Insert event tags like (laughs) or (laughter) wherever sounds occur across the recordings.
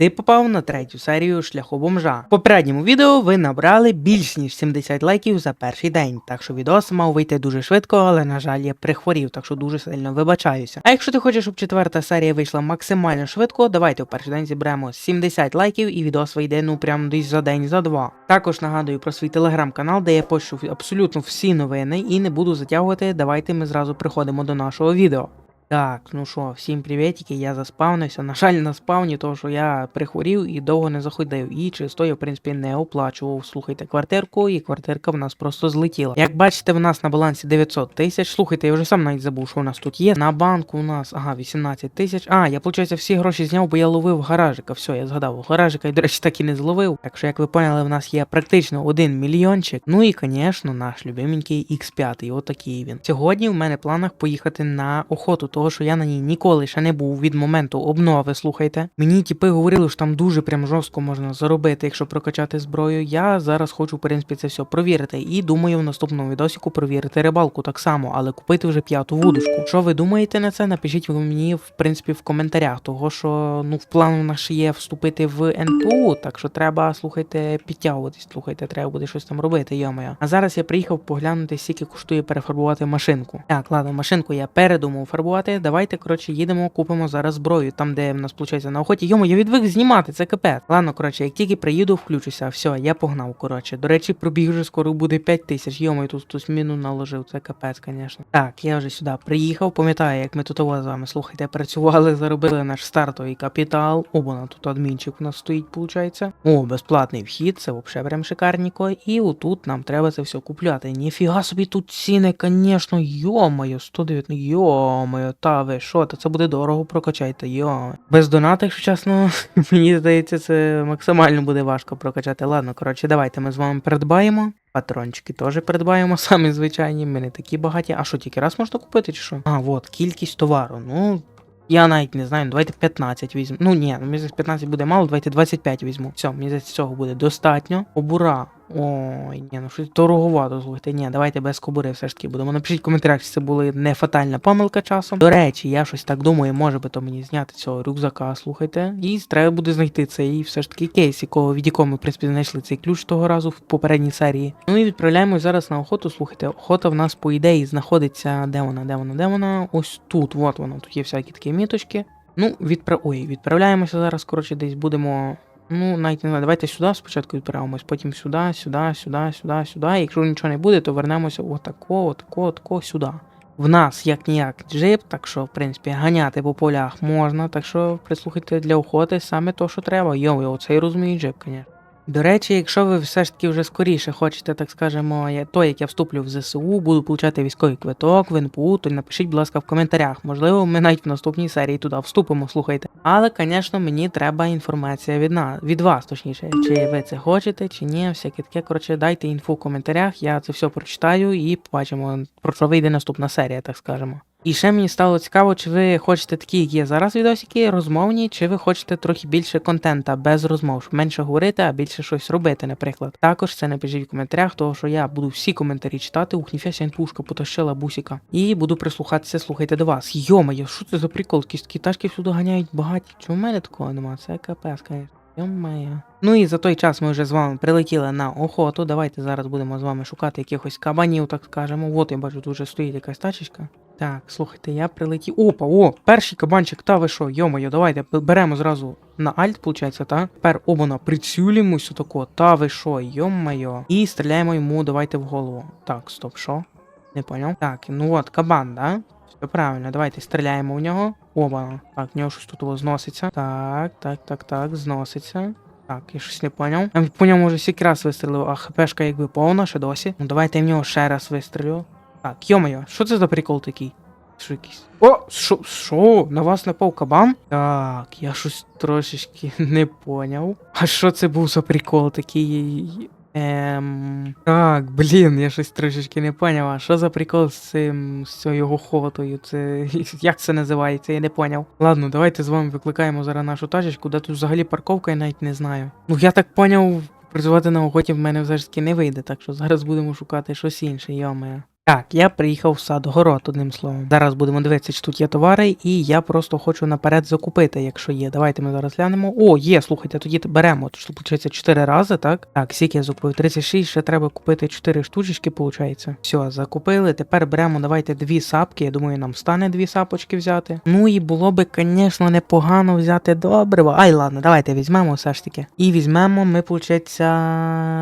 Ти попав на третю серію шляху бомжа. В попередньому відео ви набрали більш ніж 70 лайків за перший день, так що відос мав вийти дуже швидко, але на жаль, я прихворів, так що дуже сильно вибачаюся. А якщо ти хочеш, щоб четверта серія вийшла максимально швидко, давайте в перший день зіберемо 70 лайків і відос вийде ну прям десь за день, за два. Також нагадую про свій телеграм-канал, де я пощу абсолютно всі новини і не буду затягувати. Давайте ми зразу приходимо до нашого відео. Так, ну що, всім привітики, я заспавнився. На жаль, на спавні, тому що я прихворів і довго не заходив. І чисто я, в принципі, не оплачував. Слухайте квартирку, і квартирка в нас просто злетіла. Як бачите, в нас на балансі 900 тисяч. Слухайте, я вже сам навіть забув, що у нас тут є. На банку у нас, ага, 18 тисяч. А, я, виходить, всі гроші зняв, бо я ловив гаражика. Все, я згадав. Гаражика, і, до речі, так і не зловив. Так що, як ви поняли, в нас є практично 1 мільйончик. Ну і, звісно, наш любименький X5. Отакий він. Сьогодні в мене в планах поїхати на охоту, того що я на ній ніколи ще не був від моменту обнови. Слухайте. Мені тіпи говорили, що там дуже прям жорстко можна заробити, якщо прокачати зброю. Я зараз хочу, в принципі, це все провірити. І думаю, в наступному відосіку провірити рибалку так само, але купити вже п'яту вудочку. Що ви думаєте на це? Напишіть ви мені, в принципі, в коментарях, того що ну в плану наш є вступити в НПУ, так що треба, слухайте, підтягуватись. Слухайте, треба буде щось там робити, йомаю. А зараз я приїхав поглянути, скільки коштує перефарбувати машинку. Так, ладно, машинку я передумав фарбувати. Давайте, коротше, їдемо, купимо зараз зброю, там, де в нас виходить на охоті. Йому, я відвик знімати, це капець. Ладно, коротше, як тільки приїду, включуся. Все, я погнав. Коротше. До речі, пробіг вже скоро буде 5 тисяч. Йому, тут хтось міну наложив, це капець, звісно. Так, я вже сюди приїхав. Пам'ятаю, як ми тут з вами, слухайте, працювали, заробили наш стартовий капітал. О, вона тут адмінчик у нас стоїть, виходить. О, безплатний вхід, це взагалі прям шикарніко. І отут нам треба це все купляти. Ніфіга собі тут ціни, звісно, йо-моє, 109, йо-моє, та ви що, та це буде дорого прокачайте, йо. Без донату, якщо чесно, (laughs) мені здається, це максимально буде важко прокачати. Ладно, коротше, давайте ми з вами придбаємо. Патрончики теж придбаємо, (laughs) самі звичайні, ми не такі багаті. А що, тільки раз можна купити, чи що? А, от, кількість товару. Ну, я навіть не знаю, ну, давайте 15 візьму. Ну ні, мені здається, 15 буде мало, давайте 25 візьму. Все, мені здається, цього буде достатньо. Обура. Ой, ні, ну щось дороговато, слухайте. Ні, давайте без кобури все ж таки будемо. Напишіть в коментарях, чи це була не фатальна помилка часом. До речі, я щось так думаю, може би то мені зняти цього рюкзака, слухайте. І треба буде знайти цей все ж таки кейс, якого від якого ми, в принципі, знайшли цей ключ того разу в попередній серії. Ну і відправляємось зараз на охоту. Слухайте, охота в нас, по ідеї, знаходиться. Де вона? Де вона? Де вона? Ось тут. От вона. Тут є всякі такі міточки. Ну, відправ... Ой, відправляємося зараз, коротше, десь будемо. Ну, навіть не знаю, давайте сюди спочатку відправимось, потім сюди, сюди, сюди, сюди, сюди. Якщо нічого не буде, то вернемося отако, отако, отако, сюди. В нас як ніяк джип, так що, в принципі, ганяти по полях можна, так що прислухайте для охоти саме то, що треба. Йо, оцей розумію джип, звісно. До речі, якщо ви все ж таки вже скоріше хочете, так скажемо, я- то, як я вступлю в ЗСУ, буду получати військовий квиток в то напишіть, будь ласка, в коментарях. Можливо, ми навіть в наступній серії туди вступимо, слухайте. Але, звісно, мені треба інформація від нас, від вас, точніше, чи ви це хочете, чи ні, всяке таке. Коротше, дайте інфу в коментарях, я це все прочитаю і побачимо, про що вийде наступна серія, так скажемо. І ще мені стало цікаво, чи ви хочете такі, як є зараз відосики, розмовні, чи ви хочете трохи більше контента без розмов, менше говорити, а більше щось робити, наприклад. Також це напишіть в коментарях, того що я буду всі коментарі читати, ух, ніфіся інфушка потащила бусіка. І буду прислухатися, слухайте до вас. Йомає, що це за прикол? Якісь тачки всюди ганяють багаті. Чому в мене такого нема? Це капець, звісно. Йомає. Ну і за той час ми вже з вами прилетіли на охоту. Давайте зараз будемо з вами шукати якихось кабанів, так скажемо. От я бачу, тут вже стоїть якась тачечка. Так, слухайте, я прилетів. Опа, о, перший кабанчик, та ви що, йомою, давайте беремо зразу на альт, виходить, та? Тепер обана прицілюємось отако, та ви що, йомайо. І стріляємо йому, давайте в голову. Так, стоп, що? Не поняв. Так, ну от, кабан, да? Все правильно, давайте стріляємо в нього. Оба. Так, в нього щось тут зноситься. Так, так, так, так, зноситься. Так, я щось не поняв. Я по ньому вже стільки раз вистрілив, а хпшка якби повна ще досі. Ну давайте я в нього ще раз вистрілю. Так, йомайо, що це за прикол такий? Що якийсь? О, що, що? На вас напав кабан? Так, я щось трошечки (laughs) не поняв. А що це був за прикол такий? Ем... Так, блін, я щось трошечки не поняв. А що за прикол з цим з цією охотою? Це (laughs) як це називається? Я не поняв. Ладно, давайте з вами викликаємо зараз нашу тачечку, де тут взагалі парковка, я навіть не знаю. Ну я так поняв, працювати на охоті в мене все не вийде, так що зараз будемо шукати щось інше, йомає. Так, я приїхав в сад город, одним словом. Зараз будемо дивитися, чи тут є товари, і я просто хочу наперед закупити, якщо є. Давайте ми зараз глянемо. О, є, слухайте, тоді беремо. Тут виходить 4 рази, так? Так, скільки я закупив? 36, ще треба купити 4 штучечки, виходить. Все, закупили. Тепер беремо, давайте дві сапки. Я думаю, нам стане дві сапочки взяти. Ну і було би, звісно, непогано взяти добриво. Ай, ладно, давайте візьмемо все ж таки. І візьмемо, ми, виходить,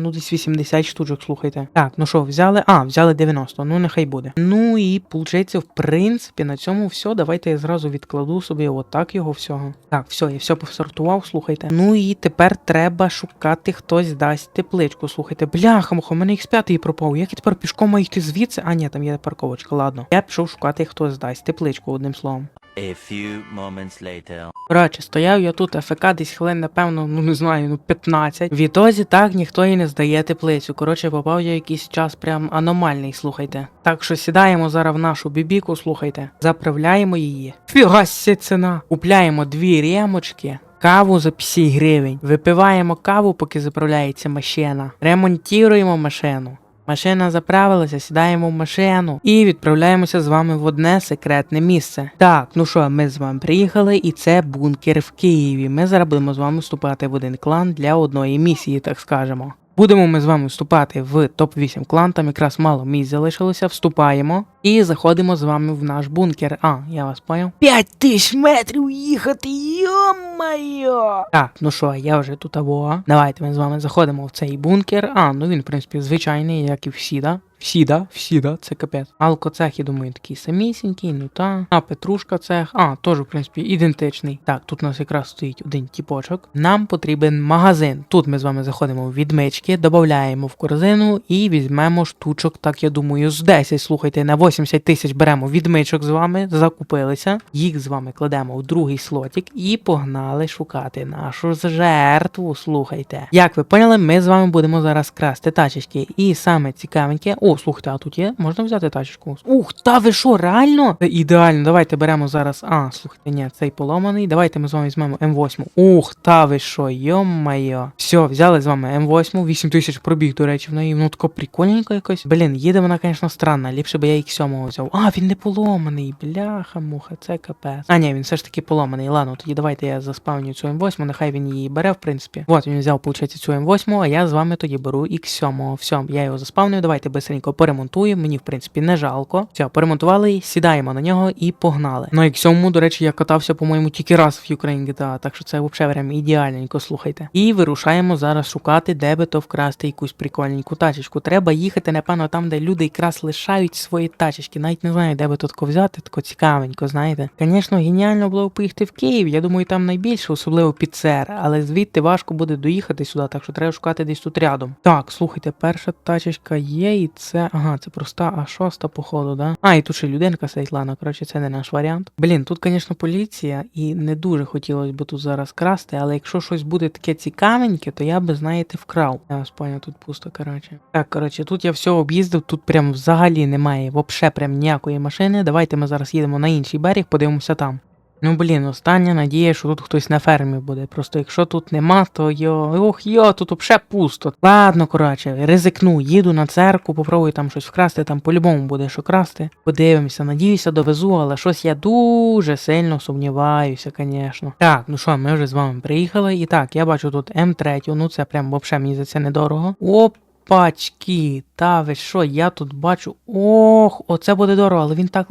ну десь 80 штучок, слухайте. Так, ну що, взяли? А, взяли 90, ну нехай буде. Ну і виходить, в принципі, на цьому все. Давайте я зразу відкладу собі отак його всього. Так, все, я все посортував, слухайте. Ну і тепер треба шукати, хтось дасть тепличку. Слухайте, бляха, муха, у мене їх п'ятий пропав. Як я тепер пішком маю йти звідси? А, ні, там є парковочка, ладно. Я пішов шукати, хтось дасть тепличку, одним словом. A few moments later. Коротше, стояв я тут АФК десь хвилин, напевно, ну не знаю, ну 15. Відтоді так ніхто і не здає теплицю. Коротше, попав я якийсь час прям аномальний, слухайте. Так що сідаємо зараз в нашу бібіку, слухайте, заправляємо її. Фігасся ціна. Купляємо дві ремочки. Каву за 50 гривень. Випиваємо каву, поки заправляється машина. Ремонтуємо машину. Машина заправилася, сідаємо в машину і відправляємося з вами в одне секретне місце. Так, ну що, ми з вами приїхали, і це бункер в Києві. Ми зараз будемо з вами вступати в один клан для одної місії, так скажемо. Будемо ми з вами вступати в топ-8 клан, там якраз мало місць залишилося, вступаємо і заходимо з вами в наш бункер. А, я вас поняв. 5 тисяч метрів їхати, йо-майо! Так, ну що, я вже тут або. Давайте ми з вами заходимо в цей бункер. А, ну він, в принципі, звичайний, як і всі, да? Всі, да? Всі, да? Це капець. Алкоцех, я думаю, такий самісінький, ну та. А, Петрушка цех. А, теж, в принципі, ідентичний. Так, тут у нас якраз стоїть один тіпочок. Нам потрібен магазин. Тут ми з вами заходимо в відмички, додаємо в корзину і візьмемо штучок, так я думаю, з 10. Слухайте, на 80 тисяч беремо відмичок з вами, закупилися. Їх з вами кладемо в другий слотик і погнали шукати нашу жертву. Слухайте. Як ви поняли, ми з вами будемо зараз красти тачечки. І саме цікавеньке. О, слухайте, а тут є? Можна взяти тачечку? Ух, та ви що, реально? Ідеально. Давайте беремо зараз. А, слухайте, ні, цей поломаний. Давайте ми з вами візьмемо М8. Ух, та ви що, йо-майо. Все, взяли з вами М8, 8 тисяч пробіг, до речі, в неї ну тако прикольненько якось. Блін, їде вона, звісно, странна. Ліпше би я X7 взяв. А, він не поломаний. Бляха, муха, це капець. А, ні, він все ж таки поломаний. Ладно, тоді давайте я заспавню цю М8, нехай він її бере, в принципі. От він взяв, виходить, цю М8, а я з вами тоді беру X7. Все, я його заспавню. Давайте быстренько поремонтуємо. Мені, в принципі, не жалко. Все, поремонтували, сідаємо на нього і погнали. На X7, до речі, я катався, по-моєму, тільки раз в Ukraine GTA, так що це взагалі прям ідеальненько, слухайте. І вирушаємо зараз шукати, де би то вкрасти якусь прикольненьку тачечку. Треба їхати, напевно, там, де люди якраз лишають свої тачечки. Навіть не знаю, де би тако взяти, тако цікавенько, знаєте. Звісно, геніально було поїхати в Київ. Я думаю, там найбільше, особливо під СЕР, але звідти важко буде доїхати сюди, так що треба шукати десь тут рядом. Так, слухайте, перша тачечка є, і це. Ага, це проста А6, походу, да? А, і тут ще людинка сидить, ладно, коротше, це не наш варіант. Блін, тут, звісно, поліція, і не дуже хотілося б тут зараз красти, але якщо щось буде таке цікавеньке, то я би, знаєте, вкрав. Я вас поняв, тут пусто, коротше. Так, коротше, тут я все об'їздив, тут прям взагалі немає, вообще прям ніякої машини. Давайте ми зараз їдемо на інший берег, подивимося там. Ну блін, остання надія, що тут хтось на фермі буде. Просто якщо тут нема, то йо. Ох йо, тут взагалі пусто. Ладно, коротше, ризикну, їду на церкву, попробую там щось вкрасти, там по-любому буде що красти. Подивимося, надіюся, довезу, але щось я дуже сильно сумніваюся, звісно. Так, ну що, ми вже з вами приїхали. І так, я бачу тут М3, ну це прям взагалі мені за це недорого. Оп. Пачки, та ви що, я тут бачу. Ох, оце буде дорого, але він так.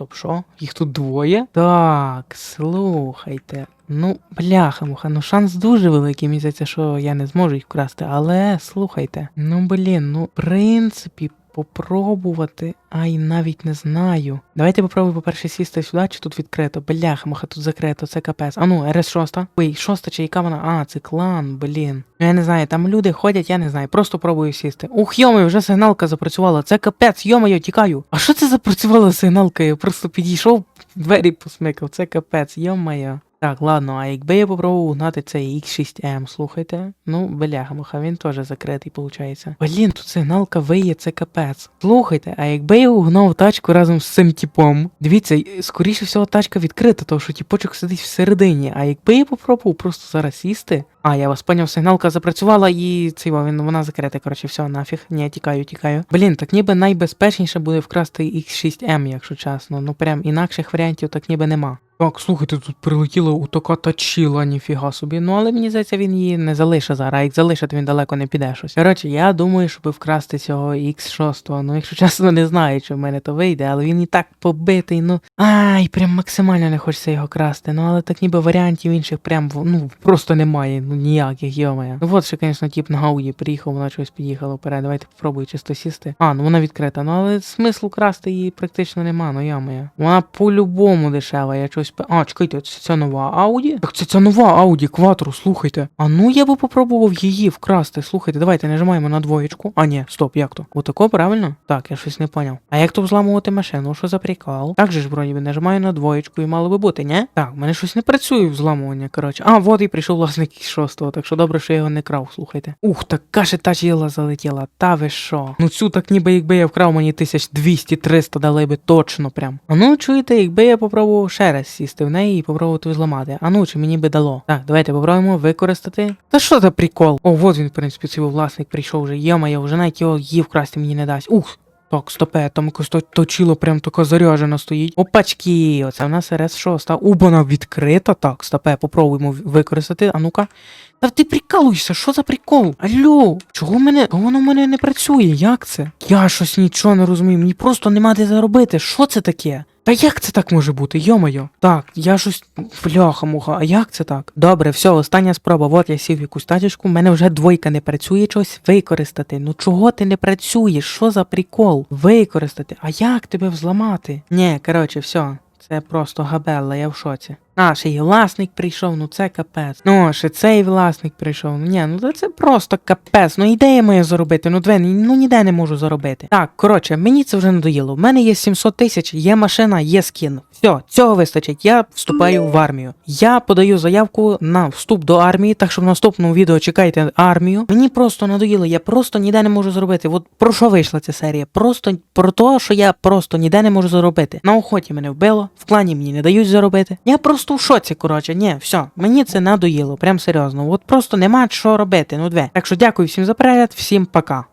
Стоп. Що? Їх тут двоє? Так, слухайте. Ну, бляха, муха, ну шанс дуже великий, мені здається, що я не зможу їх вкрасти, але слухайте. Ну блін, ну в принципі, попробувати. Ай, навіть не знаю. Давайте попробуй, по-перше, сісти сюди, чи тут відкрито. Бляха, муха, тут закрито, це капець. А ну, РС-6. Ой, шоста чи яка вона? А, це клан, блін. Ну я не знаю, там люди ходять, я не знаю, просто пробую сісти. Ух, йомаю, вже сигналка запрацювала. Це капець, йомаю, тікаю. А що це запрацювала сигналка? Я просто підійшов, двері посмикав, це капець, йомаю. Так, ладно, а якби я попробував угнати цей X6M, слухайте. Ну, бляха, муха, він теж закритий, виходить. Блін, тут сигналка виє, це капець. Слухайте, а якби я угнав тачку разом з цим типом, дивіться, скоріше всього тачка відкрита, тому що тіпочок сидить всередині. А якби я попробував просто зараз сісти, А, я вас поняв, сигналка запрацювала і цей він вона закрита. Коротше, все, нафіг. Ні, тікаю, тікаю. Блін, так ніби найбезпечніше буде вкрасти X6M, якщо чесно. Ну прям інакших варіантів так ніби нема. Так, слухайте, тут прилетіла у така тачіла, ніфіга собі. Ну але мені здається, він її не залишить зараз. Як залишить, він далеко не піде щось. Коротше, я думаю, щоб вкрасти цього X6. Ну, якщо чесно, не знаю, чи в мене то вийде, але він і так побитий. Ну ай, прям максимально не хочеться його красти. Ну але так ніби варіантів інших прям ну просто немає. Ну ніяких, йомая. Ну от ще, звісно, тіп на Гауді приїхав, вона щось під'їхала вперед. Давайте попробуй чисто сісти. А, ну вона відкрита. Ну але смислу красти її практично нема, ну йомая. Вона по-любому дешева, я щось. А, чекайте, це ця нова Ауді? Так це ця нова Ауді Quattro, слухайте. А ну я би попробував її вкрасти. Слухайте, давайте нажимаємо на двоєчку. А ні, стоп, як то? Отако, правильно? Так, я щось не поняв. А як то взламувати машину? Що за прикол? Так же ж вроді би нажимаю на двоєчку і мало би бути, ні? Так, в мене щось не працює взламування, коротше. А, от і прийшов власник із шостого, так що добре, що я його не крав, слухайте. Ух, така же та жіла залетіла. Та ви що? Ну цю так ніби якби я вкрав мені 1200-300 дали би точно прям. А ну чуєте, якби я попробував ще раз сісти в неї і попробувати взламати. А ну, чи мені би дало? Так, давайте попробуємо використати. Та що за прикол? О, от він, в принципі, цей власник прийшов вже. Йома, я вже навіть його її вкрасти мені не дасть. Ух! Так, стопе, там якось то- точило прям така заряжена стоїть. Опачки, оце в нас РС-6. Убана відкрита. Так, стопе, попробуємо використати. А ну-ка. Та ти прикалуєшся, що за прикол? Алло, чого в мене? Воно в мене не працює? Як це? Я щось нічого не розумію, мені просто нема де заробити. Що це таке? Та як це так може бути? Йомайо. Так, я щось. Бляха муха, а як це так? Добре, все, остання спроба. От я сів в якусь тачечку, в мене вже двойка не працює щось використати. Ну чого ти не працюєш? Що за прикол? Використати. А як тебе взламати? Ні, коротше, все. Це просто габелла, я в шоці. А, ще й власник прийшов, ну це капець. Ну, ще цей власник прийшов. Ну ні, ну це просто капець. Ну ідея моя заробити. Ну две, ну ніде не можу заробити. Так, коротше, мені це вже надоїло. У мене є 700 тисяч, є машина, є скін. Все, цього вистачить. Я вступаю в армію. Я подаю заявку на вступ до армії, так що в наступному відео чекайте армію. Мені просто надоїло, я просто ніде не можу зробити. От про що вийшла ця серія? Просто про те, що я просто ніде не можу заробити. На охоті мене вбило, в клані мені не дають заробити. Я просто в шоці, коротше, ні, все, мені це надоїло, прям серйозно. От просто нема що робити, ну две. Так що дякую всім за перегляд, всім пока.